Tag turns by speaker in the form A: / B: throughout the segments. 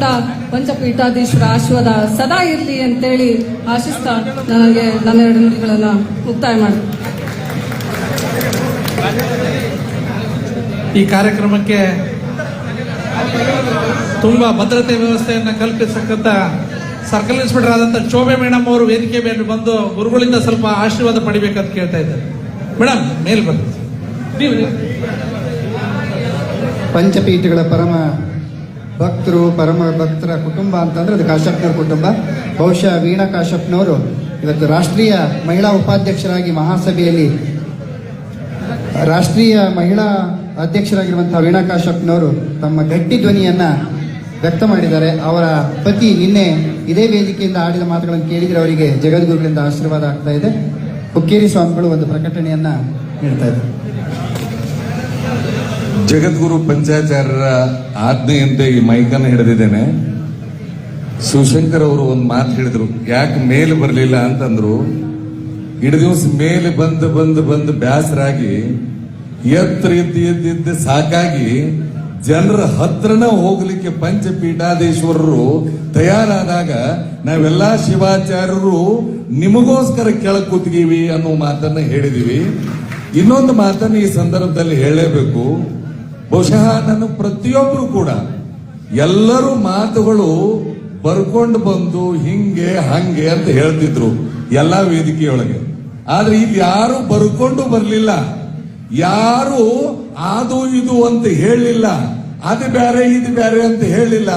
A: ಕೂಡ ಪಂಚಪೀಠಾಧೀಶ್ವರ ಆಶೀರ್ವಾದ ಸದಾ ಇರಲಿ ಅಂತೇಳಿ ಆಶಿಸ್ತಾ ನನಗೆ ನನ್ನ ಎರಡು ನುಡಿಗಳನ್ನು ಮುಕ್ತಾಯ ಮಾಡಿ.
B: ಈ ಕಾರ್ಯಕ್ರಮಕ್ಕೆ ತುಂಬಾ ಭದ್ರತೆ ವ್ಯವಸ್ಥೆಯನ್ನು ಕಲ್ಪಿಸತಕ್ಕಂಥ ಸರ್ಕಲ್ ಇನ್ಸ್ಪೆಕ್ಟರ್ ಆದಂತ ಶೋಭೆ ಮೇಡಮ್ ಅವರು ವೇದಿಕೆ ಮೇಲೆ ಬಂದು ಗುರುಗಳಿಂದ ಸ್ವಲ್ಪ ಆಶೀರ್ವಾದ ಪಡಿಬೇಕಂತ ಕೇಳ್ತಾ ಇದ್ದಾರೆ. ಮೇಡಮ್ ಮೇಲ್ ಬಂದು ನೀವು
C: ಪಂಚಪೀಠಗಳ ಪರಮ ಭಕ್ತರು, ಪರಮ ಭಕ್ತರ ಕುಟುಂಬ ಅಂತಂದ್ರೆ ಅದು ಕಾಶ್ಯಪ್ನವ್ರ ಕುಟುಂಬ. ಬಹುಶಃ ವೀಣಾ ಕಾಶ್ಯಪ್ನವರು ಇವತ್ತು ರಾಷ್ಟ್ರೀಯ ಮಹಿಳಾ ಉಪಾಧ್ಯಕ್ಷರಾಗಿ ಮಹಾಸಭೆಯಲ್ಲಿ ರಾಷ್ಟ್ರೀಯ ಮಹಿಳಾ ಅಧ್ಯಕ್ಷರಾಗಿರುವಂತಹ ವೀಣಾ ಕಾಶ್ಯಪ್ನವರು ತಮ್ಮ ಗಟ್ಟಿ ಧ್ವನಿಯನ್ನ ವ್ಯಕ್ತ ಮಾಡಿದ್ದಾರೆ. ಅವರ ಪತಿ ನಿನ್ನೆ ಇದೇ ವೇದಿಕೆಯಿಂದ ಆಡಿದ ಮಾತುಗಳನ್ನು ಕೇಳಿದರೆ ಅವರಿಗೆ ಜಗದ್ಗುರುಗಳಿಂದ ಆಶೀರ್ವಾದ ಆಗ್ತಾ ಇದೆ. ಹುಕ್ಕೇರಿ ಸ್ವಾಮಿಗಳು ಒಂದು ಪ್ರಕಟಣೆಯನ್ನ ನೀಡ್ತಾ ಇದ್ದಾರೆ.
D: ಜಗದ್ಗುರು ಪಂಚಾಚಾರ್ಯರ ಆಜ್ಞೆಯಂತೆ ಈ ಮೈಕನ್ನು ಹಿಡಿದಿದ್ದೇನೆ. ಶಿವಶಂಕರ್ ಅವರು ಒಂದು ಮಾತು ಹೇಳಿದ್ರು, ಯಾಕೆ ಮೇಲೆ ಬರಲಿಲ್ಲ ಅಂತಂದ್ರು, ಇಡ ದಿವಸ ಮೇಲೆ ಬಂದು ಬಂದು ಬಂದು ಬ್ಯಾಸರಾಗಿ, ಎತ್ತರ ಎದ್ದು ಸಾಕಾಗಿ, ಜನರ ಹತ್ರನ ಹೋಗ್ಲಿಕ್ಕೆ ಪಂಚಪೀಠಾಧೀಶ್ವರರು ತಯಾರಾದಾಗ ನಾವೆಲ್ಲ ಶಿವಾಚಾರ್ಯರು ನಿಮಗೋಸ್ಕರ ಕೆಳಗೆ ಕೂತ್ಗೀವಿ ಅನ್ನೋ ಮಾತನ್ನ ಹೇಳಿದೀವಿ. ಇನ್ನೊಂದು ಮಾತನ್ನ ಈ ಸಂದರ್ಭದಲ್ಲಿ ಹೇಳಲೇಬೇಕು. ಬಹುಶಃ ನಾನು ಪ್ರತಿಯೊಬ್ಬರು ಕೂಡ ಎಲ್ಲರೂ ಮಾತುಗಳು ಬರ್ಕೊಂಡು ಬಂದು ಹಿಂಗೆ, ಹಂಗೆ ಅಂತ ಹೇಳ್ತಿದ್ರು ಎಲ್ಲಾ ವೇದಿಕೆಯೊಳಗೆ. ಆದ್ರೆ ಇಲ್ಲಿ ಯಾರು ಬರ್ಕೊಂಡು ಬರ್ಲಿಲ್ಲ. ಯಾರು ಅದು ಇದು ಅಂತ ಹೇಳಲಿಲ್ಲ ಅದು ಬೇರೆ ಇದು ಬೇರೆ ಅಂತ ಹೇಳಿಲ್ಲ.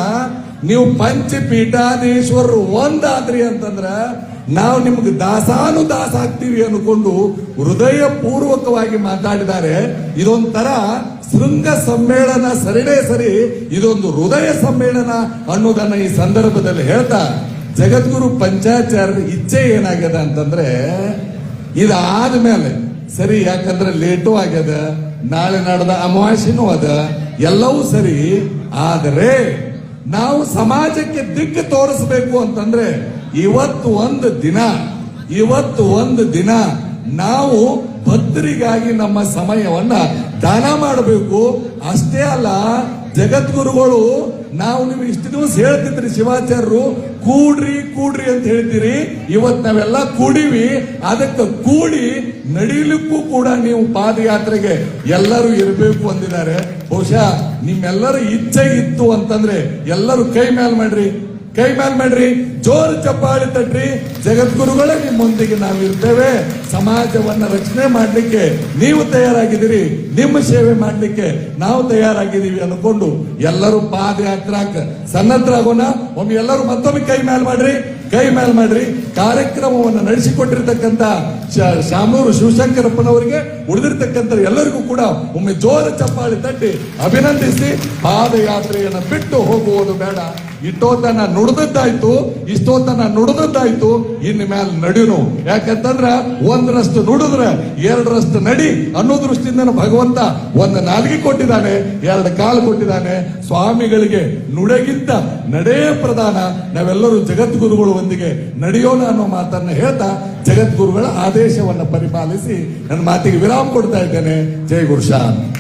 D: ನೀವು ಪಂಚಪೀಠಾಧೀಶ್ವರರು ಒಂದಾದ್ರಿ ಅಂತಂದ್ರ ನಾವು ನಿಮ್ಗೆ ದಾಸಾನು ದಾಸ ಆಗ್ತೀವಿ ಅನ್ಕೊಂಡು ಹೃದಯ ಪೂರ್ವಕವಾಗಿ ಮಾತಾಡಿದ್ದಾರೆ. ಇದೊಂಥರ ಶೃಂಗ ಸಮ್ಮೇಳನ ಸರಿಡೇ ಸರಿ ಇದೊಂದು ಹೃದಯ ಸಮ್ಮೇಳನ ಅನ್ನೋದನ್ನ ಈ ಸಂದರ್ಭದಲ್ಲಿ ಹೇಳ್ತಾ ಜಗದ್ಗುರು ಪಂಚಾಚಾರ್ಯರ ಇಚ್ಛೆ ಏನಾಗ್ಯದ ಅಂತಂದ್ರೆ ಇದಾದ ಮೇಲೆ ಸರಿ ಯಾಕಂದ್ರೆ ಲೇಟು ಆಗ್ಯದ, ನಾಳೆ ನಡೆದ ಅಮಾವಾಸ್ಯನೂ ಅದ, ಎಲ್ಲವೂ ಸರಿ, ಆದರೆ ನಾವು ಸಮಾಜಕ್ಕೆ ದಿಕ್ಕು ತೋರಿಸಬೇಕು ಅಂತಂದ್ರೆ ಇವತ್ತು ಒಂದು ದಿನ ಇವತ್ತು ಒಂದು ದಿನ ನಾವು ಭಕ್ತರಿಗಾಗಿ ನಮ್ಮ ಸಮಯವನ್ನ ದಾನ ಮಾಡಬೇಕು. ಅಷ್ಟೇ ಅಲ್ಲ, ಜಗದ್ಗುರುಗಳು, ನಾವು ನಿಮ್ಗೆ ಇಷ್ಟು ದಿವಸ ಹೇಳ್ತಿದ್ರಿ ಶಿವಾಚಾರ್ಯರು, ಕೂಡ್ರಿ ಕೂಡ್ರಿ ಅಂತ ಹೇಳ್ತೀರಿ. ಇವತ್ ನಾವೆಲ್ಲ ಕೂಡಿವಿ. ಅದಕ್ಕೆ ಕೂಡಿ ನಡೀಲಿಕ್ಕೂ ಕೂಡ ನೀವು ಪಾದಯಾತ್ರೆಗೆ ಎಲ್ಲರೂ ಇರಬೇಕು ಅಂದಿದ್ದಾರೆ. ಬಹುಶಃ ನಿಮ್ಮೆಲ್ಲರ ಇಚ್ಛೆ ಇತ್ತು ಅಂತಂದ್ರೆ ಎಲ್ಲರೂ ಕೈ ಮೇಲೆ ಮಾಡ್ರಿ. ಕೈ ಮೇಲ್ ಮಾಡ್ರಿ, ಜೋರು ಚಪ್ಪಾಳಿ ತಟ್ರಿ. ಜಗದ್ಗುರುಗಳೇ ನಾವು ಇರ್ತೇವೆ ಸಮಾಜವನ್ನ ರಚನೆ ಮಾಡ್ಲಿಕ್ಕೆ ನೀವು ತಯಾರಾಗಿದ್ದೀರಿ. ನಿಮ್ಮ ಸೇವೆ ಮಾಡ್ಲಿಕ್ಕೆ ನಾವು ತಯಾರಾಗಿದ್ದೀವಿ ಅನ್ಕೊಂಡು ಎಲ್ಲರೂ ಪಾದಯಾತ್ರ ಸನ್ನದ್ರ ಆಗೋಣ. ಒಮ್ಮೆ ಎಲ್ಲರೂ ಮತ್ತೊಮ್ಮೆ ಕೈ ಮೇಲ್ ಮಾಡ್ರಿ. ಕೈ ಮೇಲ್ ಮಾಡ್ರಿ. ಕಾರ್ಯಕ್ರಮವನ್ನು ನಡೆಸಿಕೊಟ್ಟಿರ್ತಕ್ಕಂತ ಶ- ಶಾಮೂರು ಶಿವಶಂಕರಪ್ಪನವರಿಗೆ ಉಳಿದಿರ್ತಕ್ಕಂಥ ಎಲ್ಲರಿಗೂ ಕೂಡ ಒಮ್ಮೆ ಜೋರ ಚಪ್ಪಾಳಿ ತಟ್ಟಿ ಅಭಿನಂದಿಸಿ ಪಾದಯಾತ್ರೆಯನ್ನು ಬಿಟ್ಟು ಹೋಗುವುದು ಬೇಡ. ಇಷ್ಟೋತನ ನುಡಿದದ್ದಾಯ್ತು ಇಷ್ಟೋತನ ನುಡಿದದ್ದಾಯ್ತು ಇನ್ನು ಮ್ಯಾಲ ನಡಿನು ಯಾಕಂತಂದ್ರ ಒಂದರಷ್ಟು ನುಡಿದ್ರೆ ಎರಡರಷ್ಟು ನಡಿ ಅನ್ನೋ ದೃಷ್ಟಿಯಿಂದ ಭಗವಂತ ಒಂದು ನಾಲ್ಗೆ ಕೊಟ್ಟಿದ್ದಾನೆ, ಎರಡು ಕಾಲು ಕೊಟ್ಟಿದ್ದಾನೆ. ಸ್ವಾಮಿಗಳಿಗೆ ನುಡೆಗಿಂತ ನಡೆಯ ಪ್ರಧಾನ. ನಾವೆಲ್ಲರೂ ಜಗದ್ಗುರುಗಳೊಂದಿಗೆ ನಡೆಯೋಣ ಅನ್ನೋ ಮಾತನ್ನ ಹೇಳ್ತಾ ಜಗದ್ಗುರುಗಳ ಆದೇಶವನ್ನ ಪರಿಪಾಲಿಸಿ ನನ್ನ ಮಾತಿಗೆ ವಿರಾಮ ಕೊಡ್ತಾ ಇದ್ದೇನೆ. ಜೈ ಗುರುಶಾನ್.